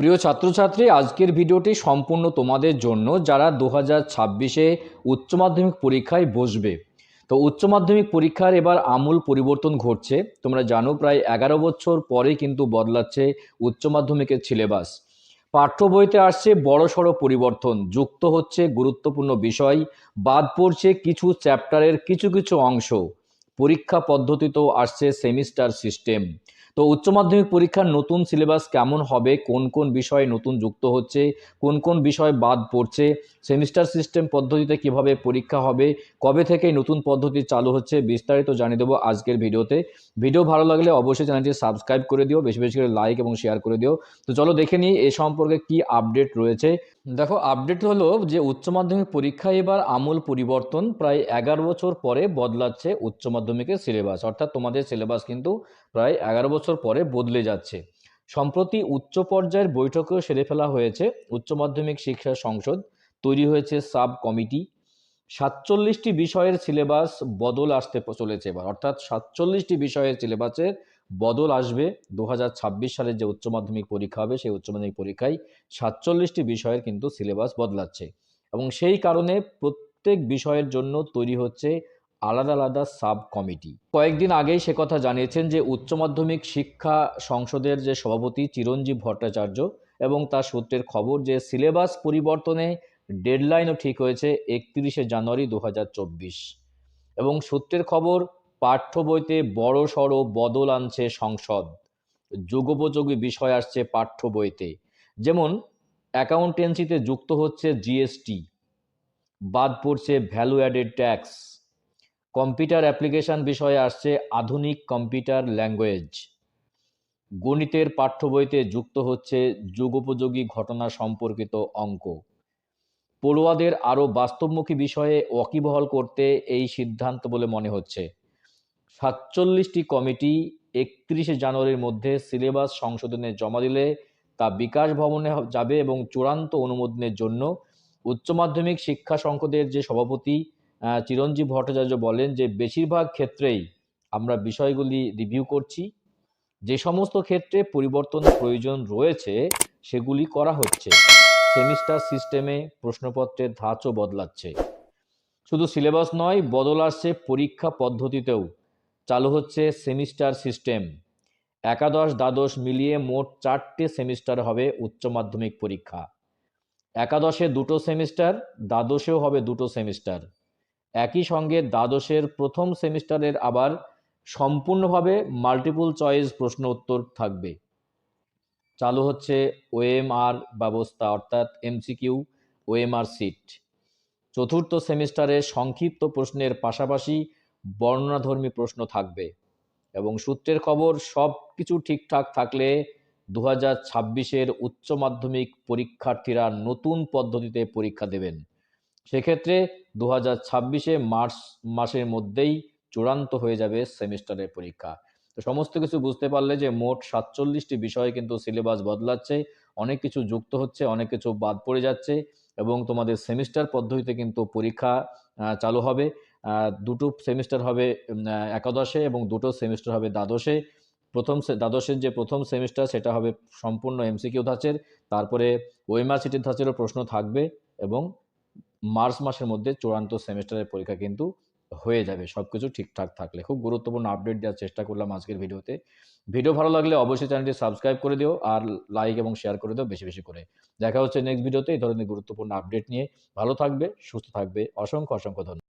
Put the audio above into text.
প্রিয় ছাত্রছাত্রী, আজকের ভিডিওটি সম্পূর্ণ তোমাদের জন্য যারা দু হাজার ছাব্বিশে উচ্চ মাধ্যমিক পরীক্ষায় বসবে। তো উচ্চ মাধ্যমিক পরীক্ষার এবার আমূল পরিবর্তন ঘটছে। তোমরা জানো প্রায় এগারো বছর পরে কিন্তু বদলাচ্ছে উচ্চ মাধ্যমিকের সিলেবাস। পাঠ্য বইতে আসছে বড় সড়ো পরিবর্তন, যুক্ত হচ্ছে গুরুত্বপূর্ণ বিষয়, বাদ পড়ছে কিছু চ্যাপ্টারের কিছু কিছু অংশ। পরীক্ষা পদ্ধতিতেও আসছে সেমিস্টার সিস্টেম। তো উচ্চ মাধ্যমিক পরীক্ষার নতুন সিলেবাস কেমন হবে? কোন কোন বিষয়ে নতুন যুক্ত হচ্ছে? কোন কোন বিষয় বাদ পড়ছে? সেমিস্টার সিস্টেম পদ্ধতিতে কীভাবে পরীক্ষা হবে? কবে থেকে নতুন পদ্ধতি চালু হচ্ছে? বিস্তারিত জানিয়ে দেবো আজকের ভিডিওতে। ভিডিও ভালো লাগলে অবশ্যই চ্যানেলটি সাবস্ক্রাইব করে দিও, বেশি বেশি করে লাইক এবং শেয়ার করে দিও। তো চলো দেখে নিই এ সম্পর্কে কি আপডেট রয়েছে। দেখো, আপডেট হলো যে উচ্চ মাধ্যমিক পরীক্ষা এবার আমূল পরিবর্তন প্রায় এগারো বছর পরে বদলাচ্ছে উচ্চ মাধ্যমিকের সিলেবাস। অর্থাৎ তোমাদের সিলেবাস কিন্তু প্রায় এগারো বছর পরে বদলে যাচ্ছে। সম্প্রতি উচ্চ পর্যায়ের বৈঠকেও সেরে ফেলা হয়েছে। উচ্চ মাধ্যমিক শিক্ষা সংসদ তৈরি হয়েছে সাব কমিটি। সাতচল্লিশটি বিষয়ের সিলেবাস বদল আসতে চলেছে এবার। অর্থাৎ সাতচল্লিশটি বিষয়ের সিলেবাসের বদল আসবে। দু হাজার ছাব্বিশ সালের যে উচ্চ মাধ্যমিক পরীক্ষা হবে, সেই উচ্চ মাধ্যমিক পরীক্ষায় সাতচল্লিশটি বিষয়ের কিন্তু সিলেবাস বদলাচ্ছে। এবং সেই কারণে প্রত্যেক বিষয়ের জন্য তৈরি হচ্ছে আলাদা আলাদা সাব কমিটি কয়েকদিন আগেই সে কথা জানিয়েছেন যে উচ্চ মাধ্যমিক শিক্ষা সংসদের যে সভাপতি চিরঞ্জীব ভট্টাচার্য এবং তার সূত্রের খবর যে সিলেবাস পরিবর্তনে ডেডলাইনও ঠিক হয়েছে একত্রিশে জানুয়ারি দু হাজার চব্বিশ। এবং সূত্রের খবর, পাঠ্য বইতে বড় সড়ো বদল আনছে সংসদ। যুগোপযোগী বিষয় আসছে পাঠ্য বইতে। যেমন, অ্যাকাউন্টেন্সিতে যুক্ত হচ্ছে জিএসটি। বাদ পড়ছে value added tax computer application বিষয়ে আসছে আধুনিক কম্পিউটার ল্যাঙ্গুয়েজ। গণিতের পাঠ্য বইতে যুক্ত হচ্ছে যুগোপযোগী ঘটনা সম্পর্কিত অঙ্ক। পড়ুয়াদের আরও বাস্তবমুখী বিষয়ে ওয়াকিবহল করতে এই সিদ্ধান্ত বলে মনে হচ্ছে। সাতচল্লিশটি কমিটি একত্রিশে জানুয়ারির মধ্যে সিলেবাস সংশোধনে জমা দিলে তা বিকাশ ভবনে যাবে এবং চূড়ান্ত অনুমোদনের জন্য উচ্চ মাধ্যমিক শিক্ষা সংসদের যে সভাপতি চিরঞ্জীব ভট্টাচার্য বলেন যে, বেশিরভাগ ক্ষেত্রেই আমরা বিষয়গুলি রিভিউ করছি। যে সমস্ত ক্ষেত্রে পরিবর্তন প্রয়োজন রয়েছে, সেগুলি করা হচ্ছে। সেমিস্টার সিস্টেমে প্রশ্নপত্রের ধাঁচও বদলাচ্ছে। শুধু সিলেবাস নয়, বদল আসছে পরীক্ষা পদ্ধতিতেও। চালু হচ্ছে সেমিস্টার সিস্টেম। একাদশ দ্বাদশ মিলিয়ে মোট চারটে সেমিস্টার হবে উচ্চ মাধ্যমিক পরীক্ষা। একাদশে দুটো সেমিস্টার, দ্বাদশেও হবে দুটো সেমিস্টার। একই সঙ্গে দ্বাদশের প্রথম সেমিস্টারের আবার সম্পূর্ণভাবে মাল্টিপল চয়েস প্রশ্ন উত্তর থাকবে। চালু হচ্ছে ওএমআর ব্যবস্থা, অর্থাৎ এমসিকিউ ওএমআর সিট চতুর্থ সেমিস্টারে সংক্ষিপ্ত প্রশ্নের পাশাপাশি বর্ণনাধর্মী প্রশ্ন থাকবে এবং সূত্রের খবর সব কিছু ঠিকঠাক থাকলে দু হাজার ছাব্বিশের উচ্চ মাধ্যমিক পরীক্ষার্থীরা নতুন পদ্ধতিতে পরীক্ষা দেবেন। সেক্ষেত্রে দু হাজার ছাব্বিশে মার্চ মাসের মধ্যেই চূড়ান্ত হয়ে যাবে সেমিস্টারের পরীক্ষা। তো সমস্ত কিছু বুঝতে পারলে যে মোট সাতচল্লিশটি বিষয়ে কিন্তু সিলেবাস বদলাচ্ছে, অনেক কিছু যুক্ত হচ্ছে, অনেক কিছু বাদ পড়ে যাচ্ছে এবং তোমাদের সেমিস্টার পদ্ধতিতে কিন্তু পরীক্ষা চালু হবে। দুটো সেমিস্টার হবে একাদশে এবং দুটো সেমিস্টার হবে দ্বাদশে। প্রথম দ্বাদশের যে প্রথম সেমিস্টার সেটা হবে সম্পূর্ণ এমসিকিউ ধাঁচের। তারপরে ওএমআর সিটির ধাঁচেরও প্রশ্ন থাকবে এবং মার্চ মাসের মধ্যে চূড়ান্ত সেমিস্টারের পরীক্ষা কিন্তু হয়ে যাবে। সব কিছু ঠিকঠাক থাকলে। খুব গুরুত্বপূর্ণ আপডেট দেওয়ার চেষ্টা করলাম আজকের ভিডিওতে। ভিডিও ভালো লাগলে অবশ্যই চ্যানেলটি সাবস্ক্রাইব করে দিও আর লাইক এবং শেয়ার করে দিও বেশি বেশি করে। দেখা হচ্ছে নেক্সট ভিডিওতে। এই ধরনের গুরুত্বপূর্ণ আপডেট নিয়ে ভালো থাকবে, সুস্থ থাকবে। অসংখ্য অসংখ্য ধন্যবাদ।